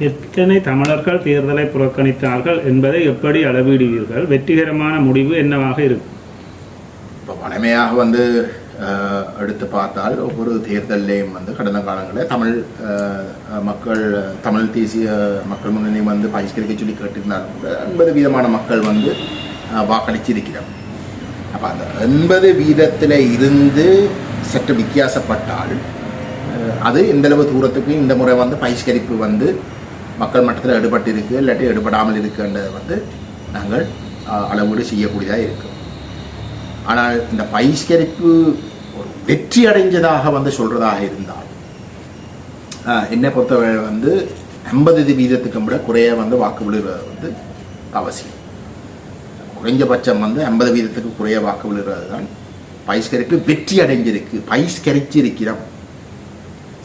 எத்தனை தமிழர்கள் தேர்தலை புறக்கணித்தார்கள் என்பதை எப்படி அளவிடுவீர்கள்? வெற்றிகரமான முடிவு என்னவாக இருக்கும்? இப்போ வழமையாக வந்து அஹ், எடுத்து பார்த்தால் ஒவ்வொரு தேர்தல்லையும் வந்து கடந்த காலங்களில் தமிழ் அஹ், மக்கள் தமிழ் தேசிய மக்கள் முன்னணி வந்து பகிஷ்கரிக்க சொல்லி கேட்டிருந்தாலும் கூட எண்பது வீதமான மக்கள் வந்து வாக்களிச்சிருக்கிறார். அப்போ அந்த எண்பது வீதத்தில் இருந்து சற்று வித்தியாசப்பட்டால் அஹ், அது எந்தளவு தூரத்துக்கு இந்த முறை வந்து பகிஷ்கரிப்பு வந்து மக்கள் மட்டத்தில் எடுபட்டு இருக்கு இல்லாட்டி எடுபடாமல் இருக்குன்றதை வந்து நாங்கள் அஹ், அளவீடு செய்யக்கூடியதாக இருக்கும். ஆனால் இந்த பயிஷ்கரிப்பு ஒரு வெற்றி அடைஞ்சதாக வந்து சொல்றதாக இருந்தால் ஆஹ், என்னை பொறுத்தவரை வந்து ஐம்பது வீதத்துக்கு விட குறைய வந்து வாக்கு விழுகிறது வந்து அவசியம். குறைஞ்சபட்சம் வந்து ஐம்பது வீதத்துக்கு குறைய வாக்கு விழுகிறது தான் பயிஷ்கரிப்பு வெற்றி அடைஞ்சிருக்கு பகிஷ்கரிச்சிருக்கிறோம்.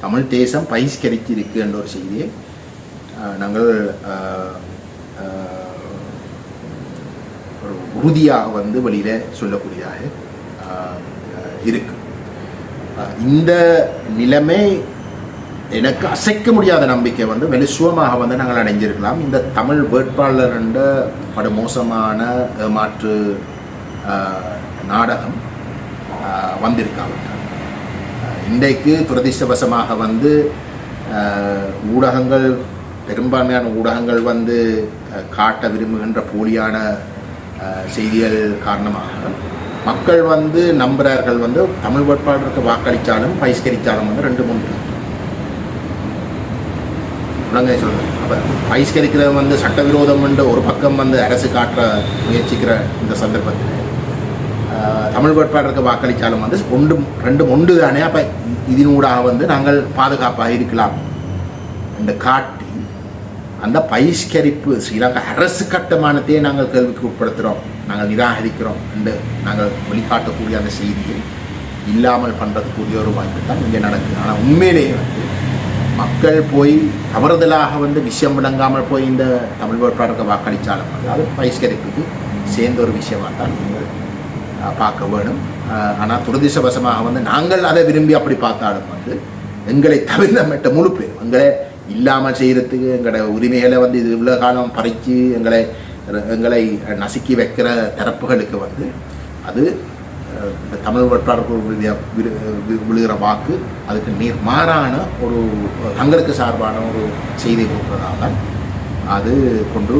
தமிழ் தேசம் பகிஷ்கரிச்சிருக்கு என்ற ஒரு செய்தியை நாங்கள் ஒரு உறுதியாக வந்து வெளியில் சொல்லக்கூடியதாக இருக்கு. இந்த நிலைமை எனக்கு அசைக்க முடியாத நம்பிக்கை வந்து வெளிசுவமாக வந்து நாங்கள் அடைஞ்சிருக்கலாம். இந்த தமிழ் வேட்பாளர் என்ற படுமோசமான ஏமாற்று நாடகம் வந்திருக்காங்க இன்றைக்கு துரதிர்ஷ்டவசமாக வந்து ஊடகங்கள் பெரும்பான்மையான ஊடகங்கள் வந்து காட்ட விரும்புகின்ற போலியான செய்திகள் காரணமாக மக்கள் வந்து நம்புகிறார்கள் வந்து தமிழ் வேட்பாளருக்கு வாக்களித்தாலும் பகிஷ்கரித்தாலும் வந்து ரெண்டு மூணு உலகை சொல்கிறேன் அப்போ பகிஷ்கரிக்கிறது வந்து சட்டவிரோதம் என்று ஒரு பக்கம் வந்து அரசு காட்ட முயற்சிக்கிற இந்த சந்தர்ப்பத்தில் தமிழ் வேட்பாளருக்கு வாக்களித்தாலும் வந்து ஒன்று ரெண்டு ஒன்று தானே. அப்போ இதனூடாக வந்து நாங்கள் பாதுகாப்பாக இருக்கலாம். என்று காட்டி அந்த பயிஷ்கரிப்பு ஸ்ரீலங்கா அரசு கட்டுமானத்தையே நாங்கள் கேள்விக்கு உட்படுத்துகிறோம் நாங்கள் நிராகரிக்கிறோம். என்று நாங்கள் வெளிக்காட்டக்கூடிய அந்த செய்தியை இல்லாமல் பண்ணுறதுக்குரிய ஒரு வாய்ப்பு தான் இங்கே நடக்குது. ஆனால் உண்மையிலேயே வந்து மக்கள் போய் தவறுதலாக வந்து விஷயம் விளங்காமல் போய் இந்த தமிழ் வேட்பாளருக்கு வாக்களித்தாலும் அதாவது பயிஷ்கரிப்புக்கு சேர்ந்த ஒரு விஷயமாக தான் நீங்கள் பார்க்க வேணும். ஆனால் துரதிர்ஷ்டவசமாக வந்து நாங்கள் அதை விரும்பி அப்படி பார்த்தாலும் வந்து எங்களை தவிர்த்த மட்ட முழு பேர் எங்களை இல்லாமல் செய்கிறதுக்கு எங்களோட உரிமைகளை வந்து இது இவ்வளோ காலம் பறித்து எங்களை எங்களை நசுக்கி வைக்கிற தரப்புகளுக்கு வந்து அது இந்த தமிழ் வேட்பாளர்கள் விழுகிற வாக்கு அதுக்கு நீர் மாறான ஒரு தங்களுக்கு சார்பான ஒரு செய்தி கொடுப்பதாக அது கொண்டு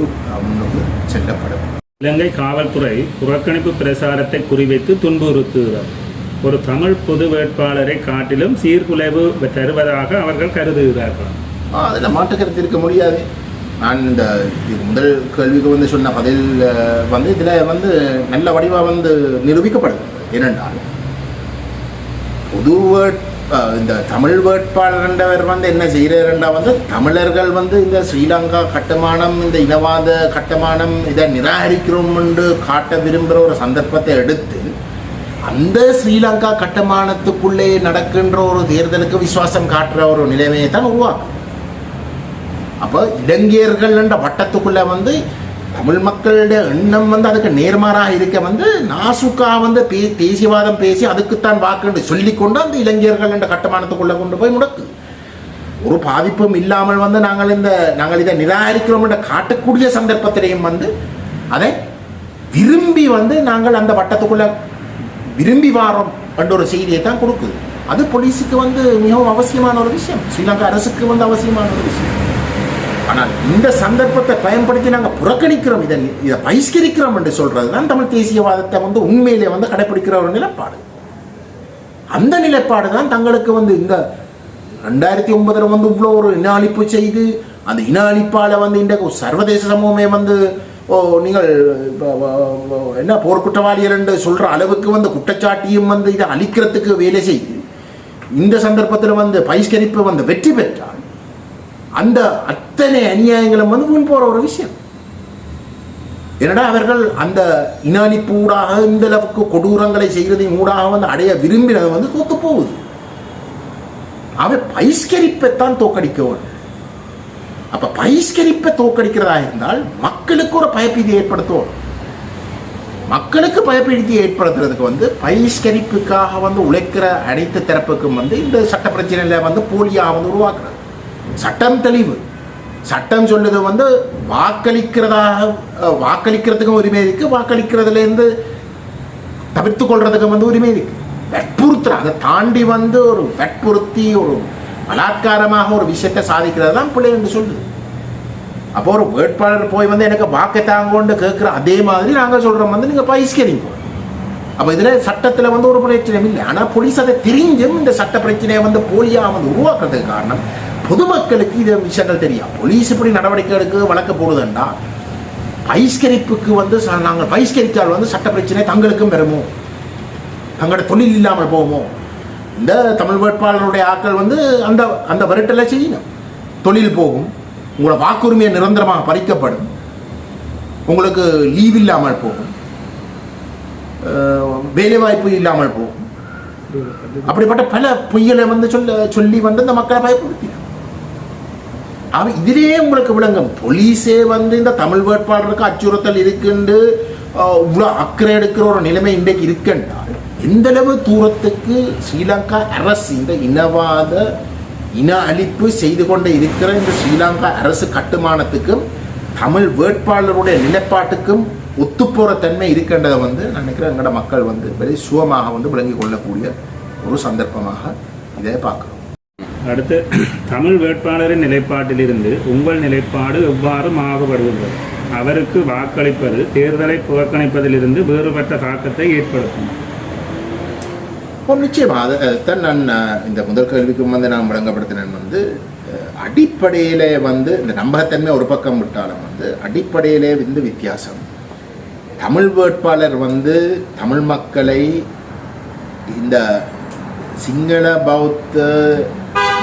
முன்னுக்கு செல்லப்படும். இலங்கை காவல்துறை புறக்கணிப்பு பிரசாரத்தை குறிவைத்து துன்புறுத்துகிறது. ஒரு தமிழ் பொது வேட்பாளரை காட்டிலும் சீர்குலைவு தருவதாக அவர்கள் கருதுகிறார்கள். அதில் மாற்றுக்கருத்து இருக்க முடியாது. நான் இந்த இது முதல் கேள்விக்கு வந்து சொன்ன பதில் வந்து இதில் வந்து நல்ல வடிவாக வந்து நிரூபிக்கப்படுது ஏனென்றால் பொது வேட் இந்த தமிழ் வேட்பாளர் என்றவர் வந்து என்ன செய்கிறாருண்டா வந்து தமிழர்கள் வந்து இந்த ஸ்ரீலங்கா கட்டுமானம் இந்த இனவாத கட்டுமானம் இதை நிராகரிக்கிறோம் என்று காட்ட விரும்புகிற ஒரு சந்தர்ப்பத்தை எடுத்து அந்த ஸ்ரீலங்கா கட்டுமானத்துக்குள்ளே நடக்கின்ற ஒரு தேர்தலுக்கு விசுவாசம் காட்டுற ஒரு நிலைமையை தான் உருவாக்கும். அப்போ இலங்கையர்கள் என்ற வட்டத்துக்குள்ளே வந்து தமிழ் மக்களுடைய எண்ணம் வந்து அதுக்கு நேர்மாறாக இருக்க வந்து நாசுக்கா வந்து பே தேசியவாதம் பேசி அதுக்குத்தான் வாக்குன்னு சொல்லிக்கொண்டு அந்த இளைஞர்கள் என்ற கட்டுமானத்துக்குள்ளே கொண்டு போய் முடக்கு. ஒரு பாதிப்பும் இல்லாமல் வந்து நாங்கள் இந்த நாங்கள் இதை நிராகரிக்கிறோம் என்ற காட்டக்கூடிய சந்தர்ப்பத்திலையும் வந்து அதை விரும்பி வந்து நாங்கள் அந்த வட்டத்துக்குள்ளே விரும்பி வாரோம் என்ற ஒரு செய்தியை தான் கொடுக்குது. அது போலீஸுக்கு வந்து மிகவும் அவசியமான ஒரு விஷயம். ஸ்ரீலங்கா அரசுக்கு வந்து அவசியமான ஒரு விஷயம். ஆனால் இந்த சந்தர்ப்பத்தை பயன்படுத்தி நாங்கள் புறக்கணிக்கிறோம் இதை இதை பகிஷ்கரிக்கிறோம் என்று சொல்றது தான் தமிழ் தேசியவாதத்தை வந்து உண்மையிலே வந்து கடைபிடிக்கிற ஒரு நிலைப்பாடு. அந்த நிலைப்பாடு தான் தங்களுக்கு வந்து இந்த ரெண்டாயிரத்தி ஒன்பதுல வந்து இவ்வளோ ஒரு இன அழிப்பு செய்து அந்த இன அழிப்பால் வந்து இந்த சர்வதேச சமூகமே வந்து ஓ நீங்கள் என்ன போர்க்குற்றவாளிகள் என்று சொல்ற அளவுக்கு வந்து குற்றச்சாட்டியும் வந்து இதை அழிக்கிறதுக்கு வேலை செய்து இந்த சந்தர்ப்பத்தில் வந்து பகிஷ்கரிப்பு வந்து வெற்றி பெற்றால் அந்த அத்தனை அநியாயங்களும் வந்து முன் போற ஒரு விஷயம். என்னடா அவர்கள் அந்த இனானிப்பு ஊடாக இந்த அளவுக்கு கொடூரங்களை செய்கிறதையும் ஊடாக வந்து அடைய விரும்பினது வந்து தோக்க போகுது. அவன் பகிஷ்கரிப்பைத்தான் தோக்கடிக்கவன் வேண்டும் அப்ப பகிஷ்கரிப்பை தோக்கடிக்கிறதா இருந்தால் மக்களுக்கு ஒரு பயப்பீதி ஏற்படுத்துவோம் மக்களுக்கு பயப்பீதி ஏற்படுத்துறதுக்கு வந்து பயிஷ்கரிப்புக்காக வந்து உழைக்கிற அனைத்து தரப்புக்கும் வந்து இந்த சட்ட பிரச்சனையில வந்து போலியாக வந்து உருவாக்குறது. சட்டம் தெளிவு. சட்டம் சொல்லுது வந்து வாக்களிக்கிறதாக வாக்களிக்கிறதுக்கும் உரிமை இருக்கு. வாக்களிக்கிறதுலேருந்து தவிர்த்து கொள்றதுக்கும் வந்து உரிமை இருக்கு. வற்புறுத்துற அதை தாண்டி வந்து ஒரு வற்புறுத்தி ஒரு பலாத்காரமாக ஒரு விஷயத்தை சாதிக்கிறது தான் பிள்ளை என்று சொல்லுது. அப்போ ஒரு வேட்பாளர் போய் வந்து எனக்கு வாக்கை தாங்கோன்னு கேட்குற அதே மாதிரி நாங்கள் சொல்கிறோம் வந்து நீங்கள் பகிஷ்கரிங்க. அப்போ இதில் சட்டத்தில் வந்து ஒரு பிரச்சனையும் இல்லை. ஆனால் போலீஸ் அதை தெரிஞ்சும் இந்த சட்ட பிரச்சனையை வந்து போலியாக வந்து உருவாக்குறதுக்கு காரணம் பொதுமக்களுக்கு இது விஷயங்கள் தெரியும். போலீஸ் இப்படி நடவடிக்கை எடுக்க வழக்க போடுதுண்டா பயிஷ்கரிப்புக்கு வந்து ச- நாங்கள் பயிஷ்கரித்தால் வந்து சட்ட பிரச்சனை தங்களுக்கும் பெறுமோ தங்களோட தொழில் இல்லாமல் போவோமோ இந்த தமிழ் வேட்பாளருடைய ஆட்கள் வந்து அந்த அந்த வருட்டலை செய்யணும். தொழில் போகும் உங்களோட வாக்குரிமையை நிரந்தரமாக பறிக்கப்படும் உங்களுக்கு லீவ் இல்லாமல் போகும் வேலைவாய்ப்பு இல்லாமல் போகும். அப்படிப்பட்ட பல பொய்களை வந்து சொல்ல சொல்லி வந்து இந்த மக்களை பயப்படுத்தினார் அவன் இதிலே உங்களுக்கு விளங்கும். போலீஸே வந்து இந்த தமிழ் வேட்பாளருக்கு அச்சுறுத்தல் இருக்குண்டு இவ்வளோ அக்கறை எடுக்கிற ஒரு நிலைமை இன்றைக்கு இருக்குன்றால் எந்தளவு தூரத்துக்கு ஸ்ரீலங்கா அரசு இந்த இனவாத இன அழிப்பு செய்து கொண்டு இருக்கிற இந்த ஸ்ரீலங்கா அரசு கட்டுமானத்துக்கும் தமிழ் வேட்பாளருடைய நிலைப்பாட்டுக்கும் ஒத்துப்போகிற தன்மை இருக்கின்றதை வந்து நான் நினைக்கிறேன் எங்களோட மக்கள் வந்து வெரி சுகமாக வந்து விளங்கி கொள்ளக்கூடிய ஒரு சந்தர்ப்பமாக இதை பார்க்குறோம். அடுத்து தமிழ் வேட்பாளரின் நிலைப்பாட்டிலிருந்து உங்கள் நிலைப்பாடு எவ்வாறு மாறுபடுகின்றது அவருக்கு வாக்களிப்பது தேர்தலை புறக்கணிப்பதிலிருந்து வேறுபட்ட தாக்கத்தை ஏற்படுத்தும். ஒரு நிச்சயமாக அதை தான் நான் இந்த முதல் கேள்விக்கும் வந்து நான் விளங்கப்படுத்தினேன் வந்து அடிப்படையில் அடிப்படையிலே வந்து இந்த நம்பகத்தன்மை ஒரு பக்கம் விட்டாலும் வந்து அடிப்படையிலே வந்து வித்தியாசம். தமிழ் வேட்பாளர் வந்து தமிழ் மக்களை இந்த சிங்கள பௌத்த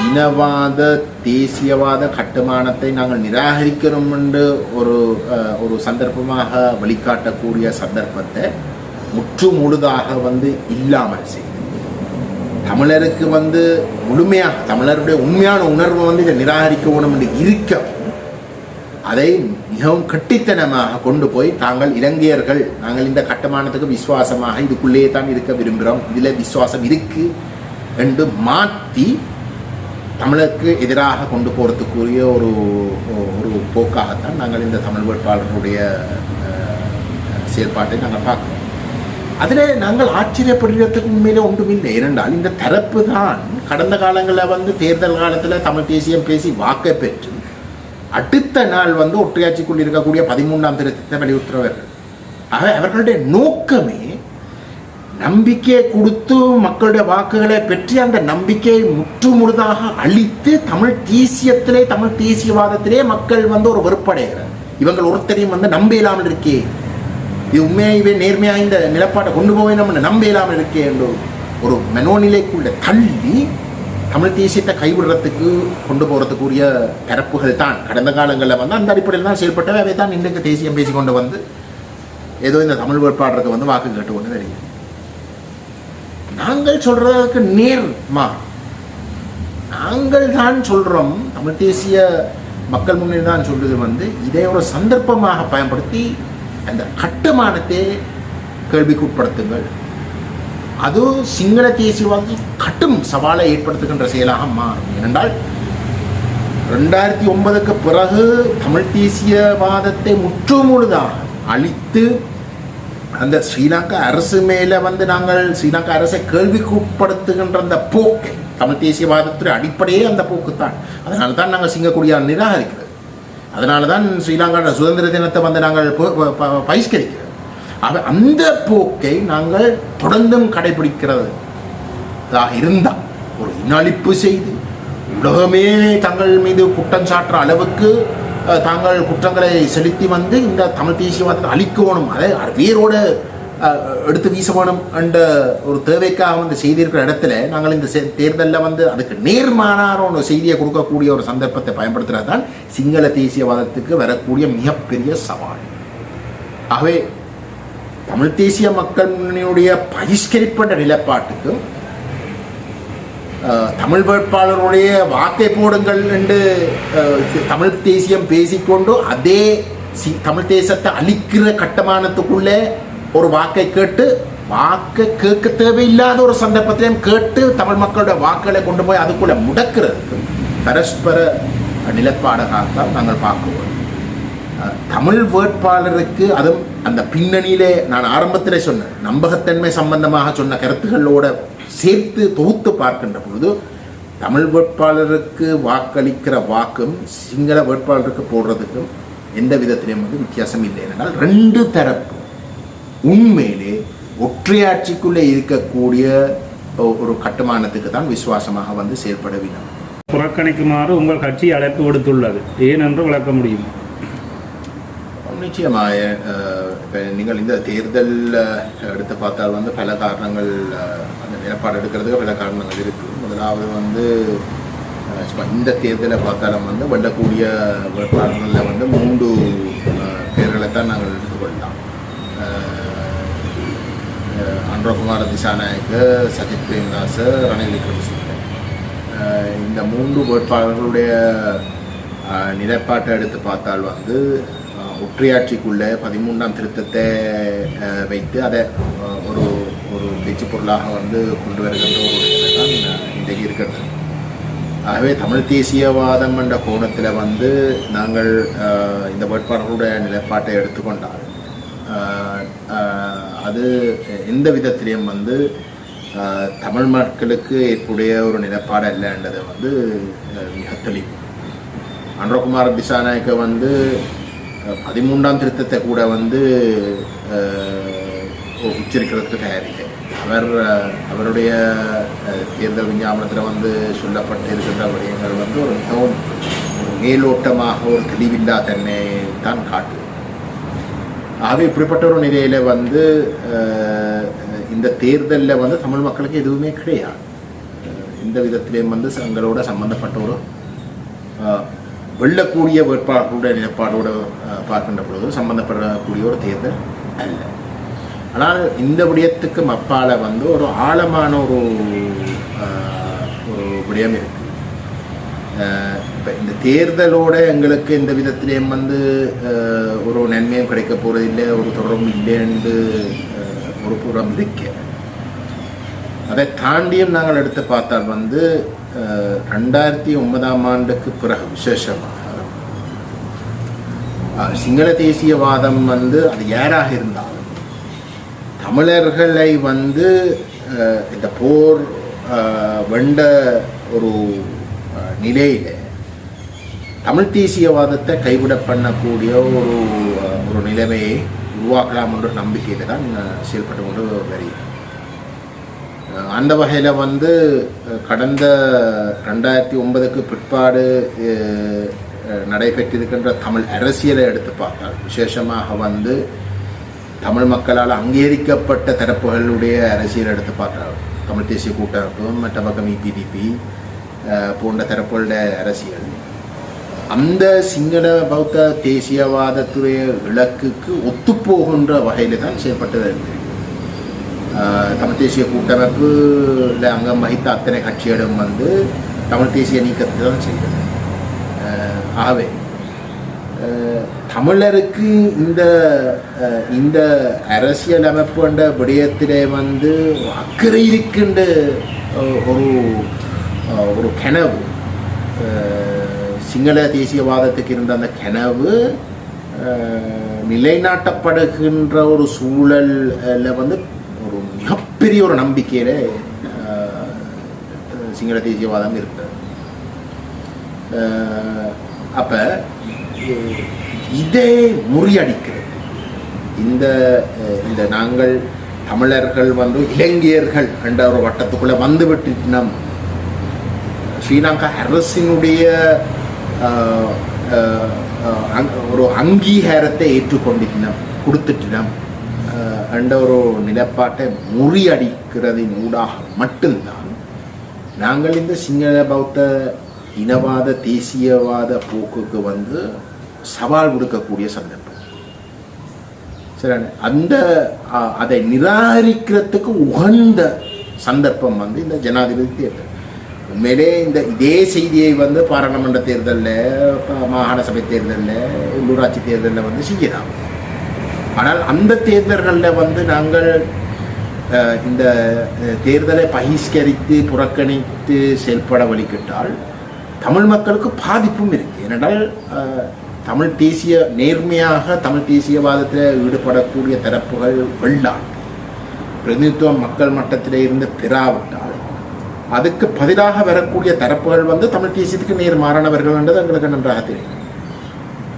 இனவாத தேசியவாத கட்டுமானத்தை நாங்கள் நிராகரிக்கிறோம் என்று ஒரு ஒரு சந்தர்ப்பமாக வழிகாட்டக்கூடிய சந்தர்ப்பத்தை முற்று முழுதாக வந்து இல்லாமல் செய்யும் தமிழருக்கு வந்து முழுமையாக தமிழருடைய உண்மையான உணர்வு வந்து இதை நிராகரிக்க வேணும் என்று இருக்க அதை மிகவும் கட்டித்தனமாக கொண்டு போய் தாங்கள் இலங்கையர்கள் நாங்கள் இந்த கட்டுமானத்துக்கு விசுவாசமாக இதுக்குள்ளேயே தான் இருக்க விரும்புகிறோம் இதில் விசுவாசம் இருக்கு என்று மாற்றி தமிழுக்கு எதிராக கொண்டு போகிறதுக்குரிய ஒரு ஒரு போக்காகத்தான் நாங்கள் இந்த தமிழ் வேட்பாளர்களுடைய செயல்பாட்டை நாங்கள் பார்க்குறோம். அதில் நாங்கள் ஆச்சரியப்படுகிறதுக்கு உண்மையிலே ஒன்றுமில்லை. ஏனென்றால் இந்த தரப்பு தான் கடந்த காலங்களில் வந்து தேர்தல் காலத்தில் தமிழ் தேசியம் பேசி வாக்கை பெற்று அடுத்த நாள் வந்து ஒற்றையாட்சிக்குள் இருக்கக்கூடிய பதிமூன்றாம் திருத்தத்தை வலியுறுத்துறவர்கள். ஆக அவர்களுடைய நோக்கமே நம்பிக்கையை கொடுத்து மக்களுடைய வாக்குகளை பெற்று அந்த நம்பிக்கையை முற்று முழுதாக அழித்து தமிழ் தேசியத்திலே தமிழ் தேசியவாதத்திலே மக்கள் வந்து ஒரு வெறுப்படைகிறார். இவங்கள் ஒருத்தரையும் வந்து நம்ப இல்லாமல் இருக்கே. இது உண்மையாகவே நேர்மையாக இந்த நிலப்பாட்டை கொண்டு போய் நம்ம நம்ப இல்லாமல் இருக்கே என்ற ஒரு- மனோநிலைக்குள்ள தள்ளி தமிழ் தேசியத்தை கைவிடுறதுக்கு கொண்டு போகிறதுக்குரிய தரப்புகள் தான். கடந்த காலங்களில் வந்து அந்த அடிப்படையில் தான் செயல்பட்டவை. அவை தான் இன்றைக்கு தேசியம் பேசிக்கொண்டு வந்து ஏதோ இந்த தமிழ் வேட்பாளருக்கு வந்து வாக்கு கேட்டு கொண்டு வருகிறது. நாங்கள் சொல்றதுக்கு நேர்மா நாங்கள் தான் சொல்றோம். தமிழ் தேசிய மக்கள் முன்னணி தான் சொல்றது வந்து இதை ஒரு சந்தர்ப்பமாக பயன்படுத்தி அந்த கட்டுமானத்தை கேள்விக்குட்படுத்துங்கள். அது சிங்கள தேசியவாதி கட்டும் சவாலை ஏற்படுத்துகின்ற செயலாக மாறும். ஏனென்றால் ரெண்டாயிரத்தி ஒன்பதுக்கு பிறகு தமிழ் தேசியவாதத்தை முற்றுமுழுதாக அழித்து அந்த ஸ்ரீலங்கா அரசு மேலே வந்து நாங்கள் ஸ்ரீலங்கா அரசை கேள்விக்குட்படுத்துகின்ற அந்த போக்கை தமிழ் தேசியவாதத்துடைய அடிப்படையே அந்த போக்கு தான் அதனால தான் நாங்கள் சிங்கக்குடியார் நிராகரிக்கிறது. அதனால தான் ஸ்ரீலங்கா சுதந்திர தினத்தை வந்து நாங்கள் ப- பகிஷ்கரிக்கிறோம் ஆக அந்த போக்கை நாங்கள் தொடர்ந்தும் கடைபிடிக்கிறது. இருந்தால் ஒரு இனழிப்பு செய்து உலகமே தங்கள் மீது குற்றம் சாட்டுற அளவுக்கு தாங்கள் குற்றங்களை செலுத்தி வந்து இந்த தமிழ் தேசியவாதத்தை அழிக்கணும். அதை வேரோட எடுத்து வீச வேணும் என்ற ஒரு தேவைக்காக வந்து செய்திருக்கிற இடத்துல நாங்கள் இந்த செ- தேர்தலில் வந்து அதுக்கு நேர்மாறான ஒரு செய்தியை கொடுக்கக்கூடிய ஒரு சந்தர்ப்பத்தை பயன்படுத்துகிறது தான் சிங்கள தேசியவாதத்துக்கு வரக்கூடிய மிகப்பெரிய சவால். ஆகவே தமிழ் தேசிய மக்கள் முன்னணியுடைய பகிஷ்கரிப்பட்ட நிலைப்பாட்டுக்கும் தமிழ் வேட்பாளருடைய வாக்கை போடுங்கள் என்று தமிழ் தேசியம் பேசிக்கொண்டு அதே சி தமிழ் தேசத்தை அழிக்கிற கட்டமானத்துக்குள்ளே ஒரு வாக்கை கேட்டு வாக்கை கேட்க தேவையில்லாத ஒரு சந்தர்ப்பத்திலையும் கேட்டு தமிழ் மக்களுடைய வாக்குகளை கொண்டு போய் அதுக்குள்ளே முடக்கிறதுக்கு பரஸ்பர நிலப்பாடகாகத்தான் நாங்கள் பார்க்குவோம் தமிழ் வேட்பாளருக்கு அதுவும் அந்த பின்னணியிலே நான் ஆரம்பத்திலே சொன்னேன் நம்பகத்தன்மை சம்பந்தமாக சொன்ன கருத்துக்களோட சேர்த்து தொகுத்து பார்க்கின்ற பொழுது தமிழ் வேட்பாளருக்கு வாக்களிக்கிற வாக்கும் சிங்கள வேட்பாளருக்கு போடுறதுக்கும் எந்த விதத்திலையும் வந்து வித்தியாசம் இல்லை. என்றால் ரெண்டு தரப்பு உண்மையிலே ஒற்றையாட்சிக்குள்ளே இருக்கக்கூடிய ஒரு கட்டுமானத்துக்கு தான் விசுவாசமாக வந்து செயல்பட வேண்டும். புறக்கணிக்குமாறு உங்கள் கட்சி அழைப்பு விடுத்துள்ளது. ஏனென்று விளக்க முடியும்? நிச்சயமாக இப்போ நீங்கள் இந்த தேர்தல் எடுத்து பார்த்தால் வந்து பல காரணங்கள் அந்த நிலப்பாடு எடுக்கிறதுக்கு பல காரணங்கள் இருக்குது முதலாவது வந்து இந்த தேர்தலை பார்த்தாலும் வந்து வெல்லக்கூடிய வேட்பாளர்களில் வந்து மூன்று அஹ், பேர்களை தான் நாங்கள் எடுத்துக்கொள்ளலாம். அஹ், அன்றகுமார திசாநாயக்க சஜித் பிரேம்தாஸ் ரணில் விக்ரமசிங்க இந்த மூன்று வேட்பாளர்களுடைய நிலைப்பாட்டை எடுத்து பார்த்தால் வந்து ஒற்றையாட்சிக்குள்ளே பதிமூன்றாம் திருத்தத்தை வைத்து அதை ஒரு ஒரு பேச்சு பொருளாக வந்து கொண்டு வருகின்ற ஒரு தான் இன்றைக்கு இருக்கிறது. ஆகவே தமிழ் தேசியவாதம் என்ற கோணத்தில் வந்து நாங்கள் இந்த வேட்பாளர்களுடைய நிலைப்பாட்டை எடுத்துக்கொண்டால் அது எந்த விதத்திலையும் வந்து தமிழ் மக்களுக்கு ஏற்புடைய ஒரு நிலைப்பாடு அல்லன்றதை வந்து மிக தெளிவு. அன்றகுமார் திசாநாயக்க வந்து பதிமூன்றாம் திருத்தத்தை கூட வந்து உச்சரிக்கிறதுக்கு தயாரில்லை அவர் அவருடைய தேர்தல் விஞ்ஞாபனத்தில் வந்து சொல்லப்பட்டு இருக்கின்ற விடயங்கள் வந்து ஒரு மிகவும் மேலோட்டமாக ஒரு தெளிவில்லா தன்னை தான் காட்டுது. ஆகவே இப்படிப்பட்ட ஒரு நிலையில் வந்து இந்த தேர்தலில் வந்து தமிழ் மக்களுக்கு எதுவுமே கிடையாது. எந்த இந்த வந்து எங்களோட சம்பந்தப்பட்ட ஒரு வெல்லக்கூடிய வேட்பாளர்களுடைய நிலைப்பாடோடு பார்க்கின்ற பொழுது சம்பந்தப்படக்கூடிய ஒரு தேர்தல் அல்ல. ஆனால் இந்த விடயத்துக்கும் அப்பால வந்து ஒரு ஆழமான ஒரு ஒரு விடயம் இருக்கு. இப்போ இந்த தேர்தலோட எங்களுக்கு இந்த விதத்திலேயும் வந்து ஒரு நன்மையும் கிடைக்க போகிறதில்லை ஒரு தொடரும் இல்லைன்னு என்று ஒரு புறம் இருக்க அதை தாண்டியும் நாங்கள் எடுத்து பார்த்தால் வந்து ரெண்டாயிரத்தி ஒன்பதாம் ஆண்டுக்கு பிறகு விசேஷமாக. சிங்கள தேசியவாதம் வந்து அது யாராக இருந்தாலும் தமிழர்களை வந்து இந்த போர் வெண்ட ஒரு நிலையில் தமிழ் தேசியவாதத்தை கைவிட பண்ணக்கூடிய ஒரு ஒரு நிலைமையை உருவாக்கலாம் என்ற நம்பிக்கையில் தான் செயல்பட்டு கொண்டு வருகிறேன் அந்த வகையில் வந்து கடந்த ரெண்டாயிரத்தி ஒன்பதுக்கு பிற்பாடு நடைபெற்றிருக்கின்ற தமிழ் அரசியலை எடுத்து பார்த்தால் விசேஷமாக வந்து தமிழ் மக்களால் அங்கீகரிக்கப்பட்ட தரப்புகளுடைய அரசியல் எடுத்து பார்த்தால் தமிழ் தேசிய கூட்டமைப்பு மற்ற பக்கம் இபிடிபி போன்ற தரப்புகளுடைய அரசியல் அந்த சிங்கள பௌத்த தேசியவாதத்துடைய இலக்குக்கு ஒத்துப்போகின்ற வகையில் தான் செயல்பட்டது இருக்கு தமிழ் தேசிய இல்லை அங்கம் வகித்த அத்தனை கட்சிகளும் வந்து தமிழ் தேசிய நீக்கத்தை தான் செய்தது ஆகவே தமிழருக்கு இந்த இந்த அரசியல் அமைப்பு என்ற விடயத்திலே வந்து அக்கறை இருக்கின்ற ஒரு ஒரு கனவு சிங்கள தேசியவாதத்துக்கு இருந்த அந்த கனவு நிலைநாட்டப்படுகின்ற ஒரு சூழலில் வந்து மிகப்பெரிய ஒரு நம்பிக்கையில சிங்கள தேசியவாதம் இருக்கிறது ஆஹ் அப்ப இதே இதை முறியடிக்கிறது. இந்த இந்த நாங்கள் தமிழர்கள் வந்து இலங்கையர்கள் என்ற ஒரு வட்டத்துக்குள்ள வந்து விட்டுட்டோம். ஸ்ரீலங்கா அரசினுடைய ஆஹ், ஆஹ், ஒரு அங்கீகாரத்தை ஏற்றுக்கொண்டிருந்தோம் கொடுத்துட்டோம். ஆஹ், ஒரு நிலப்பாட்டை முறியடிக்கிறதின் ஊடாக மட்டும்தான். நாங்கள் இந்த சிங்கள பௌத்த இனவாத தேசியவாத போக்குக்கு வந்து சவால் கொடுக்கக்கூடிய சந்தர்ப்பம். சரி அந்த அதை நிராகரிக்கிறதுக்கு உகந்த சந்தர்ப்பம் வந்து இந்த ஜனாதிபதி தேர்தல். உண்மையிலே இந்த இதே செய்தியை வந்து பாராளுமன்ற தேர்தலில் மாகாண சபை தேர்தலில் உள்ளூராட்சி தேர்தலில் வந்து செய்யலாம். ஆனால் அந்த தேர்தல்களில் வந்து நாங்கள் இந்த தேர்தலை பகிஷ்கரித்து புறக்கணித்து செயல்பட வழிகிட்டால் தமிழ் மக்களுக்கு பாதிப்பும் இருக்குது ஏனென்றால் தமிழ் தேசிய நேர்மையாக தமிழ் தேசியவாதத்தில் ஈடுபடக்கூடிய தரப்புகள் வெள்ளாண்டு பிரதிநிதித்துவம் மக்கள் மட்டத்தில் இருந்து பெறாவிட்டால் அதுக்கு பதிலாக வரக்கூடிய தரப்புகள் வந்து தமிழ் தேசியத்துக்கு நேர் மாறானவர்கள் என்றது எங்களுக்கு நன்றாக தெரியும்.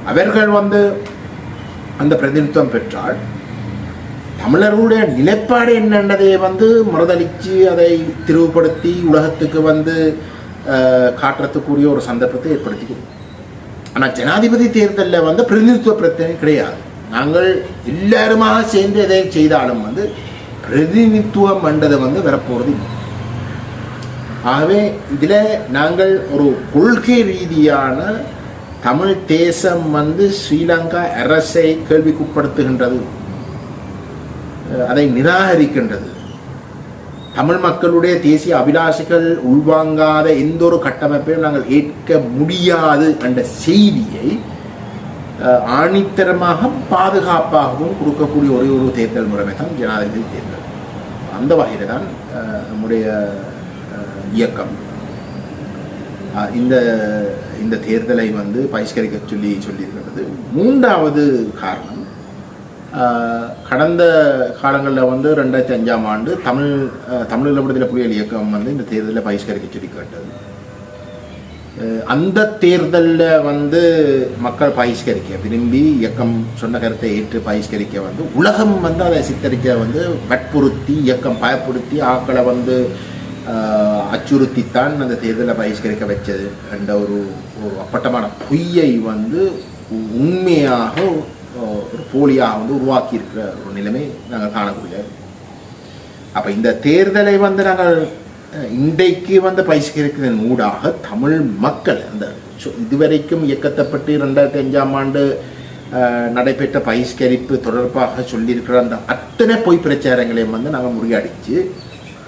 அவர்கள் வந்து அந்த பிரதிநிதித்துவம் பெற்றால் தமிழர்களுடைய நிலைப்பாடு என்னென்னதை வந்து மறுதளித்து அதை திரிவுபடுத்தி உலகத்துக்கு வந்து காட்டுறதுக்குரிய ஒரு சந்தர்ப்பத்தை ஏற்படுத்தி ஆனால் ஜனாதிபதி தேர்தலில் வந்து பிரதிநிதித்துவ பிரச்சனை கிடையாது. நாங்கள் எல்லாருமாக சேர்ந்து எதை செய்தாலும் வந்து பிரதிநிதித்துவம் என்றது வந்து வரப்போகிறது ஆகவே இதில் நாங்கள் ஒரு கொள்கை ரீதியான தமிழ் தேசம் வந்து ஸ்ரீலங்கா அரசை கேள்விக்குட்படுத்துகின்றது. அதை நிராகரிக்கின்றது. தமிழ் மக்களுடைய தேசிய அபிலாஷைகள் உள்வாங்காத எந்த ஒரு கட்டமைப்பையும் நாங்கள் ஏற்க முடியாது என்ற செய்தியை ஆணித்தரமாக பாதுகாப்பாகவும் கொடுக்கக்கூடிய ஒரே ஒரு தேர்தல் முறைமை தான் ஜனாதிபதி தேர்தல். அந்த வகையில் தான் நம்முடைய இயக்கம். இந்த இந்த தேர்தலை வந்து பகிஷ்கரிக்க சொல்லி சொல்லியிருக்கிறது. மூன்றாவது காரணம் ஆஹ் கடந்த காலங்களில் வந்து ரெண்டாயிரத்தி அஞ்சாம் ஆண்டு தமிழ் ஆஹ் தமிழீழ விடுதலை புலிகள் இயக்கம் வந்து இந்த தேர்தலில் பகிஷ்கரிக்க சொல்லி கேட்டது. அந்த தேர்தலில் வந்து மக்கள் பகிஷ்கரிக்க விரும்பி இயக்கம் சொன்ன கருத்தை ஏற்று பகிஷ்கரிக்க வந்து உலகம் வந்து அதை சித்தரிக்க வந்து வற்புறுத்தி இயக்கம் பயப்படுத்தி ஆக்களை வந்து அச்சுறுத்தித்தான் அந்த தேர்தலை பகிஷ்கரிக்க வச்சது என்ற ஒரு ஒரு அப்பட்டமான பொய்யை வந்து உண்மையாக ஒரு போலியாக வந்து உருவாக்கி இருக்கிற ஒரு நிலைமை நாங்கள் காணக்கூடிய. அப்போ இந்த தேர்தலை வந்து நாங்கள் இன்றைக்கு வந்து பயிற்சிக்கிறதன் ஊடாக தமிழ் மக்கள் அந்த இதுவரைக்கும் இயக்கத்தப்பட்டு ரெண்டாயிரத்தி அஞ்சாம் ஆண்டு நடைபெற்ற பகிஷ்கரிப்பு தொடர்பாக சொல்லியிருக்கிற அந்த அத்தனை பொய் பிரச்சாரங்களையும் வந்து நாங்கள் முறியடித்து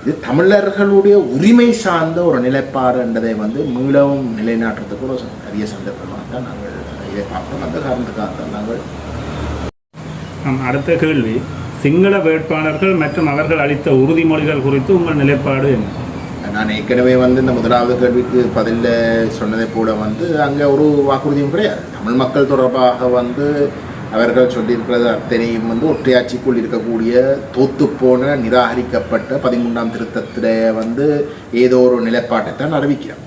இது தமிழர்களுடைய உரிமை சார்ந்த ஒரு நிலைப்பாடு என்றதை வந்து மீளவும் நிலைநாட்டுறதுக்கு ஒரு அரிய சந்தர்ப்பமாக தான் நாங்கள் இதை பார்க்கிறோம். அந்த காரணத்துக்காக தான் நாங்கள் அடுத்த கேள்வி சிங்கள வேட்பாளர்கள் மற்றும் அவர்கள் அளித்த உறுதிமொழிகள் குறித்து உங்கள் நிலைப்பாடு என்ன? நான் ஏற்கனவே வந்து இந்த முதலாவது கேள்விக்கு பதிலில் சொன்னதை போல வந்து அங்கே ஒரு வாக்குறுதியும் கிடையாது. தமிழ் மக்கள் தொடர்பாக வந்து அவர்கள் சொல்லியிருக்கிறது அத்தனையும் வந்து ஒற்றையாட்சிக்குள் இருக்கக்கூடிய தோத்துப்போன நிராகரிக்கப்பட்ட பதிமூன்றாம் திருத்தத்தில் வந்து ஏதோ ஒரு நிலைப்பாட்டை தான் அறிவிக்கிறோம்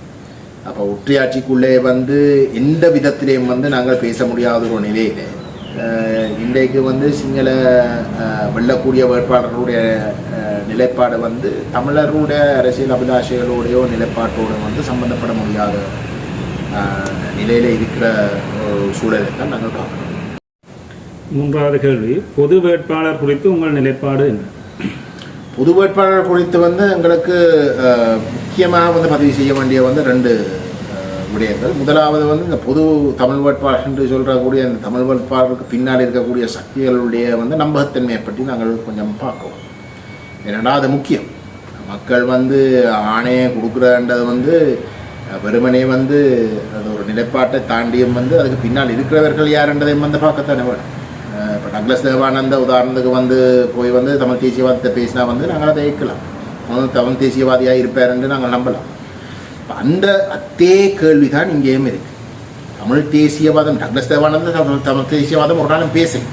அப்போ ஒற்றையாட்சிக்குள்ளே வந்து எந்த விதத்திலையும் வந்து நாங்கள் பேச முடியாத ஒரு நிலையில் இன்றைக்கு வந்து சிங்கள வெல்லக்கூடிய வேட்பாளர்களுடைய நிலைப்பாடு வந்து தமிழர்களுடைய அரசியல் அபிலாஷைகளோடையோ நிலைப்பாட்டோடு வந்து சம்பந்தப்பட முடியாத நிலையில் இருக்கிற சூழலை தான் நாங்கள் பார்க்கணும் மூன்றாவது கேள்வி பொது வேட்பாளர் குறித்து உங்கள் நிலைப்பாடு என்ன? பொது வேட்பாளர் குறித்து வந்து எங்களுக்கு முக்கியமாக வந்து பதிவு செய்ய வேண்டிய வந்து ரெண்டு விடயங்கள். முதலாவது வந்து இந்த பொது தமிழ் வேட்பாளர் என்று சொல்கிறக்கூடிய அந்த தமிழ் வேட்பாளருக்கு பின்னால் இருக்கக்கூடிய சக்திகளுடைய வந்து நம்பகத்தன்மையை பற்றி நாங்கள் கொஞ்சம் பார்க்கணும். ஏன்னா அது முக்கியம். மக்கள் வந்து ஆணையை கொடுக்குறன்றது வந்து வெறுமனே வந்து அது ஒரு நிலைப்பாட்டை தாண்டியும் வந்து அதுக்கு பின்னால் இருக்கிறவர்கள் யாருன்றதையும் வந்து பார்க்கத்தானே வேணும். இப்போ டக்ளஸ் தேவானந்த உதாரணத்துக்கு வந்து போய் வந்து தமிழ் தேசியவாதத்தை பேசினா வந்து நாங்கள் அதை ஏற்கலாம். அவன் தமிழ் தேசியவாதியாக இருப்பார் நாங்கள் நம்பலாம். அந்த அதே கேள்வி தான் இங்கேயும் இருக்கு. தமிழ் தேசியவாதம் டக்ளஸ் தேவானந்த தமிழ் தமிழ் தேசியவாதம் ஒரு நாளும் பேசல.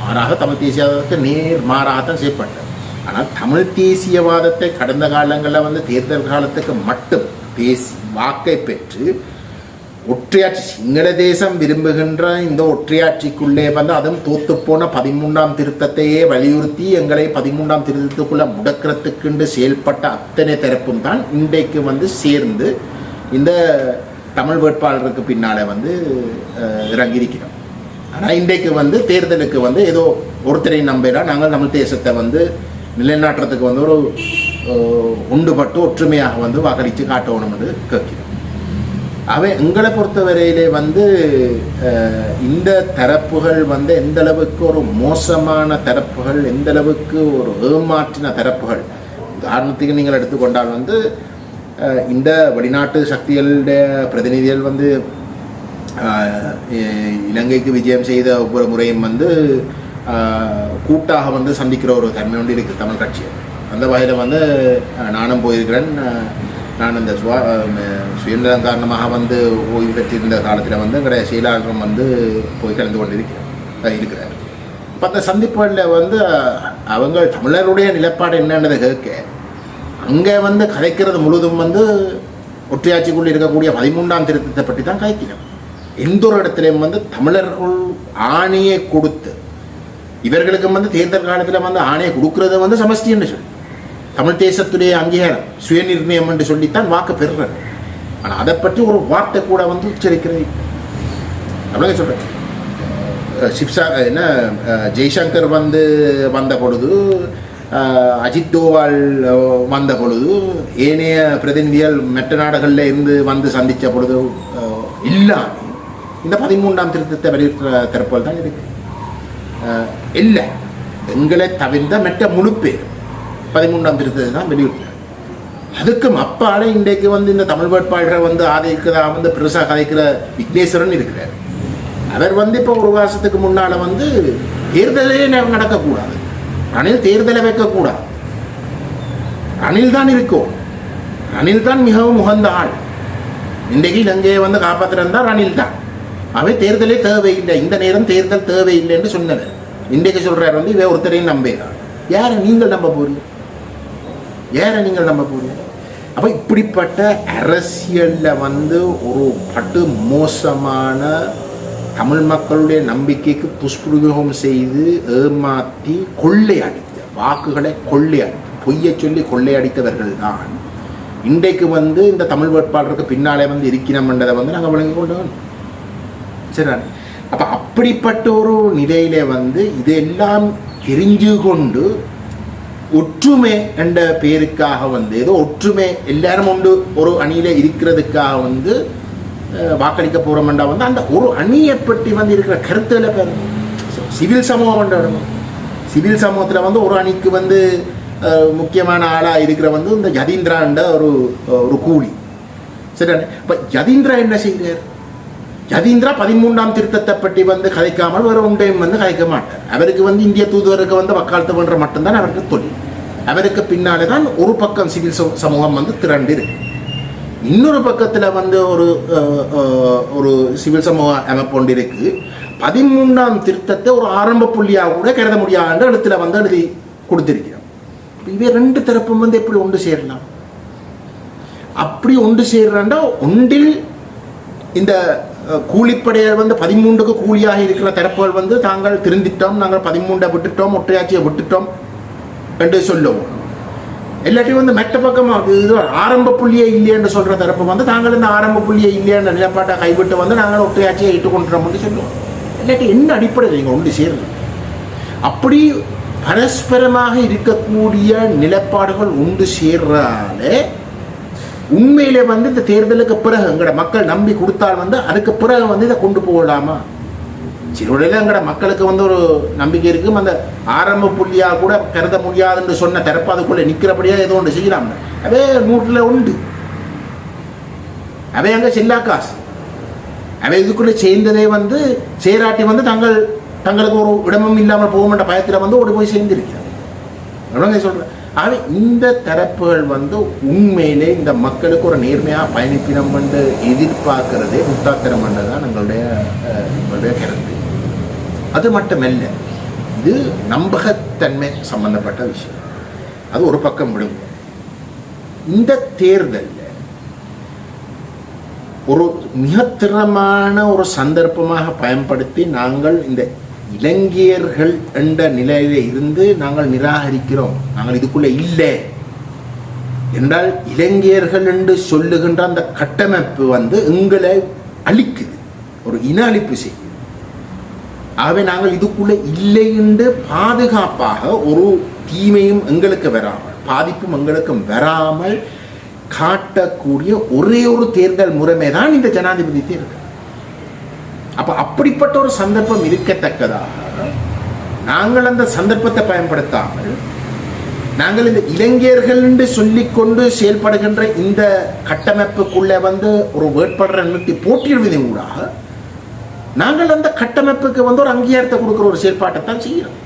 மாறாக தமிழ் தேசியவாதத்துக்கு நேர் மாறாகத்தான் செயற்பட்டார் ஆனால் தமிழ் தேசியவாதத்தை கடந்த காலங்களில் வந்து தேர்தல் காலத்துக்கு மட்டும் பேசி வாக்கை பெற்று ஒற்றையாட்சி சிங்கள தேசம் விரும்புகின்ற இந்த ஒற்றையாட்சிக்குள்ளே வந்து அதுவும் தோத்துப்போன பதிமூன்றாம் திருத்தத்தையே வலியுறுத்தி எங்களை பதிமூன்றாம் திருத்தத்துக்குள்ள முடக்கிறதுக்குண்டு செயல்பட்ட அத்தனை தரப்பும் தான் இன்றைக்கு வந்து சேர்ந்து இந்த தமிழ் வேட்பாளருக்கு பின்னால் வந்து இறங்கியிருக்கிறோம். ஆனால் இன்றைக்கு வந்து தேர்தலுக்கு வந்து ஏதோ ஒருத்தரை நம்பினா நாங்கள் தமிழ் தேசத்தை வந்து நிலைநாட்டுறதுக்கு வந்து ஒரு உண்டுபட்டு ஒன்றுபட்டு ஒற்றுமையாக வந்து வாக்களித்து காட்டணும் என்று கேட்கிறோம். அவை எங்களை பொறுத்தவரையிலே வந்து இந்த தரப்புகள் வந்து எந்த அளவுக்கு ஒரு மோசமான தரப்புகள் எந்த அளவுக்கு ஒரு ஏமாற்றின தரப்புகள். உதாரணத்துக்கு நீங்கள் எடுத்துக்கொண்டால் வந்து இந்த வெளிநாட்டு சக்திகளுடைய பிரதிநிதிகள் வந்து இலங்கைக்கு விஜயம் செய்த ஒவ்வொரு முறையும் வந்து கூட்டாக வந்து சந்திக்கிற ஒரு தன்மை ஒன்று இருக்குது தமிழ் கட்சியை. அந்த வகையில் வந்து நானும் போயிருக்கிறேன். நான் இந்த சுவா சுயந்திரம் காரணமாக வந்து ஓய்வு பெற்றிருந்த காலத்தில் வந்து எங்களுடைய செயலாளரும் வந்து போய் கலந்து கொண்டு இருக்கிறார். இருக்கிறார் அந்த சந்திப்புகளில் வந்து அவங்க தமிழருடைய நிலப்பாடு என்னன்றதை கேட்க அங்கே வந்து கதைக்கிறது முழுதும் வந்து ஒற்றையாட்சிக்குள்ளே இருக்கக்கூடிய பதிமூன்றாம் திருத்தத்தை பற்றி தான் கதைக்கணும் எந்த ஒரு இடத்துலையும் வந்து தமிழர்கள் ஆணையை கொடுத்து இவர்களுக்கு வந்து தேர்தல் காலத்தில் வந்து ஆணையை கொடுக்கறது வந்து சமஷ்டி சொல்லி. தமிழ் தேசத்துடைய அங்கீகாரம் சுயநிர்ணயம் என்று சொல்லித்தான் வாக்கு பெறுறது ஆனால் அதை பற்றி ஒரு வார்த்தை கூட வந்து உச்சரிக்கிறது இல்லை. அப்படிங்க சொல்கிறேன் சிப்சா என்ன ஜெய்சங்கர் வந்து வந்த பொழுது அஜித் தோவால் வந்த பொழுது ஏனைய பிரதிநிதிகள் மற்ற நாடுகளில் இருந்து வந்து சந்தித்த பொழுது அஹ், இந்த பதிமூன்றாம் திருத்தத்தை வலியுறுத்துற தரப்போல் தான் இருக்கு இல்லை. எங்களை தவிர்த்த மற்ற முழு பேர் பதிமூன்றாம் திருத்தத்தை தான் வெளியிட்டார். அதுக்கும் அப்பாலே இன்றைக்கு வந்து இந்த தமிழ் வேட்பாளரை வந்து ஆதரிக்கிறதா வந்து பெருசாக கதைக்கிற விக்னேஸ்வரன் இருக்கிறார். அவர் வந்து இப்போ ஒரு வருஷத்துக்கு முன்னால் வந்து தேர்தலே நடக்கக்கூடாது. ரணில் தேர்தலை வைக்கக்கூடாது. ரணில் தான் இருக்கும். ரணில் தான் மிகவும் உகந்த ஆள். இன்றைக்கு இலங்கையை வந்து காப்பாற்றுறது ரணில் தான். அவை தேர்தலே தேவையில்லை. இந்த நேரம் தேர்தல் தேவையில்லை என்று சொன்னவர். இன்றைக்கு சொல்றார் வந்து இவ ஒருத்தரையும் நம்பேதான். யாரை நீங்கள் நம்ப போறீங்க? ஏற நீங்கள் நம்ப போறீங்க? அப்போ இப்படிப்பட்ட அரசியலில் வந்து ஒரு பட்டு மோசமான தமிழ் மக்களுடைய நம்பிக்கைக்கு புஷ்புரயோகம் செய்து ஏமாற்றி கொள்ளையடித்த வாக்குகளை கொள்ளையடித்து பொய்யை சொல்லி கொள்ளையடித்தவர்கள் தான் இன்றைக்கு வந்து இந்த தமிழ் வேட்பாளருக்கு பின்னாலே வந்து இருக்கிறோம்ன்றதை வந்து நாங்கள் விளங்கி கொண்டு சரி அப்போ அப்படிப்பட்ட ஒரு நிலையிலே வந்து இதெல்லாம் தெரிஞ்சு கொண்டு ஒற்றுமை என்ற பேருக்காக வந்து ஏதோ ஒற்றுமை எல்லாரும் உண்டு ஒரு அணியில இருக்கிறதுக்காக வந்து வாக்களிக்க போறோம்டா வந்து அந்த ஒரு அணியை பற்றி வந்து இருக்கிற கருத்துல பேர். சிவில் சமூகம் என்ற சிவில் சமூகத்தில் வந்து ஒரு அணிக்கு வந்து முக்கியமான ஆளாக இருக்கிற வந்து இந்த யதீந்திரான்ற ஒரு ஒரு கூலி. சரி இப்போ யதீந்திரா என்ன செய்கிறார்? யதீந்திரா பதிமூன்றாம் திருத்தத்தை பற்றி வந்து கதைக்காமல் வேறு ஒன்றையும் வந்து கதைக்க மாட்டார். அவருக்கு வந்து இந்திய தூதுவருக்கு வந்து வக்காலத்து பண்ணுற மட்டும்தான் அவருக்கு தொழில். அவருக்கு பின்னாலே தான் ஒரு பக்கம் சிவில் சமூகம் வந்து திரண்டு இருக்கு இன்னொரு பக்கத்தில் வந்து ஒரு அஹ், ஒரு சிவில் சமூக அமைப்பு ஒன்று இருக்கு. பதிமூன்றாம் திருத்தத்தை ஒரு ஆரம்ப புள்ளியாக கூட கருத முடியாத இடத்துல வந்து எழுதி கொடுத்திருக்கிறோம் இவே ரெண்டு தரப்பும் வந்து எப்படி ஒன்று சேரலாம்? அப்படி ஒன்று சேர்றாண்டா ஒன்றில் இந்த கூலிப்படையர் வந்து பதிமூன்றுக்கு கூலியாக இருக்கிற தரப்புகள் வந்து தாங்கள் திருந்திட்டோம் நாங்கள் பதிமூன்றை விட்டுட்டோம் ஒற்றையாட்சியை விட்டுட்டோம் என்று சொல்லுவோம் எல்லாத்தையும் வந்து மெட்ட பக்கமாக இது ஆரம்ப புள்ளியே இல்லையென்று சொல்கிற தரப்பு வந்து தாங்கள் இந்த ஆரம்ப புள்ளியே இல்லையென்ற நிலப்பாட்டை கைவிட்டு வந்து நாங்கள் ஒற்றையாட்சியை இட்டுக்கொண்டோம்னு சொல்லுவோம் இல்லாட்டி என்ன அடிப்படையில் நீங்கள் ஒன்று சேருங்க அப்படி பரஸ்பரமாக இருக்கக்கூடிய நிலப்பாடுகள் உண்டு சேர்றாலே உண்மையிலே வந்து இந்த தேர்தலுக்கு பிறகு எங்கட மக்கள் நம்பி கொடுத்தால் வந்து அதுக்கு பிறகு வந்து இதை கொண்டு போகலாமா? சிறுவடையில் எங்கட மக்களுக்கு வந்து ஒரு நம்பிக்கை இருக்கும். அந்த ஆரம்ப புள்ளியாக கூட கருத முடியாதுன்னு சொன்ன திறப்பு அதுக்குள்ளே நிற்கிறபடியா ஏதோ ஒன்று செய்யலாம் அதே நூற்றில் உண்டு. அவை அங்கே செல்லா காசு. அவை இதுக்குள்ளே சேர்ந்ததே வந்து சேராட்டி வந்து தங்கள் தங்களுக்கு ஒரு இடமும் இல்லாமல் போகமாட்ட பயத்தில் வந்து ஓடி போய் சேர்ந்திருக்கிறார். எவ்வளோங்க சொல்கிறேன் ஆனால் இந்த தரப்புகள் வந்து உண்மையிலே இந்த மக்களுக்கு ஒரு நேர்மையாக பயணிப்பினம் என்று எதிர்பார்க்கிறதே முட்டாத்தனம் தான் எங்களுடைய எங்களுடைய கருத்து. அது மட்டுமல்ல இது நம்பகத்தன்மை சம்பந்தப்பட்ட விஷயம். அது ஒரு பக்கம் விடும். இந்த தேர்தலில் ஒரு மிக திறமான ஒரு சந்தர்ப்பமாக பயன்படுத்தி நாங்கள் இந்த இலங்கையர்கள் என்ற நிலையில இருந்து நாங்கள் நிராகரிக்கிறோம். நாங்கள் இதுக்குள்ள இல்லை. என்றால் இலங்கையர்கள் என்று சொல்லுகின்ற அந்த கட்டமைப்பு வந்து எங்களை அழிக்குது. ஒரு இன அழிப்பு செய்யுது. ஆகவே நாங்கள் இதுக்குள்ள இல்லை என்று பாதுகாப்பாக ஒரு தீமையும் எங்களுக்கு வராமல் பாதிப்பும் எங்களுக்கும் வராமல் காட்டக்கூடிய ஒரே ஒரு தேர்தல் முறைமை தான் இந்த ஜனாதிபதி தேர்தல். அப்ப அப்படிப்பட்ட ஒரு சந்தர்ப்பம் இருக்கத்தக்கதாக நாங்கள் அந்த சந்தர்ப்பத்தை பயன்படுத்தாமல் நாங்கள் இந்த இளைஞர்கள் என்று சொல்லிக்கொண்டு செயல்படுகின்ற இந்த கட்டமைப்புக்குள்ளே வந்து ஒரு வேட்பாளரை நிறுத்தி போட்டியிடுவதன் ஊடாக நாங்கள் அந்த கட்டமைப்புக்கு வந்து ஒரு அங்கீகாரத்தை கொடுக்குற ஒரு செயல்பாட்டை தான் செய்கிறோம்.